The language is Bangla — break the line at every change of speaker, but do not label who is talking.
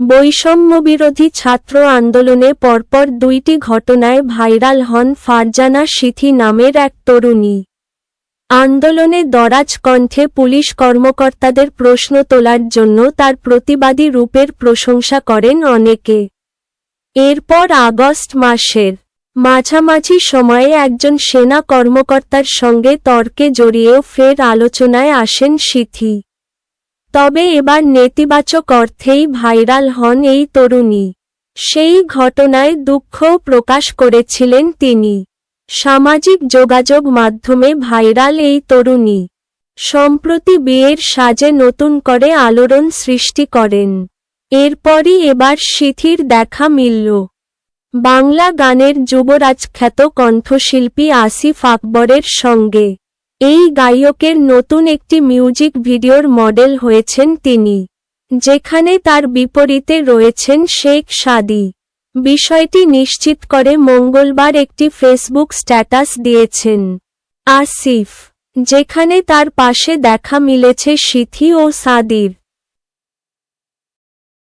বৈষম্যবিরোধী ছাত্র আন্দোলনে পরপর দুইটি ঘটনায় ভাইরাল হন ফারজানা সিথি নামের এক তরুণী। আন্দোলনে দরাজ কণ্ঠে পুলিশ কর্মকর্তাদের প্রশ্ন তোলার জন্য তার প্রতিবাদী রূপের প্রশংসা করেন অনেকে। এরপর আগস্ট মাসের মাঝামাঝি সময়ে একজন সেনা কর্মকর্তার সঙ্গে তর্কে জড়িয়েও ফের আলোচনায় আসেন সিথি। তবে এবার নেতিবাচক অর্থেই ভাইরাল হন এই তরুণী। সেই ঘটনায় দুঃখও প্রকাশ করেছিলেন তিনি। সামাজিক যোগাযোগ মাধ্যমে ভাইরাল এই তরুণী। সম্প্রতি বিয়ের সাজে নতুন করে আলোড়ন সৃষ্টি করেন। এরপরই এবার সিথির দেখা মিলল। বাংলা গানের যুবরাজ খ্যাত কণ্ঠশিল্পী আসিফ আকবরের সঙ্গে এই গায়কের নতুন একটি মিউজিক ভিডিওর মডেল হয়েছেন তিনি, যেখানে তার বিপরীতে রয়েছেন শেখ সাদি। বিষয়টি নিশ্চিত করে মঙ্গলবার একটি ফেসবুক স্ট্যাটাস দিয়েছেন আসিফ, যেখানে তার পাশে দেখা মিলেছে সিথি ও সাদির।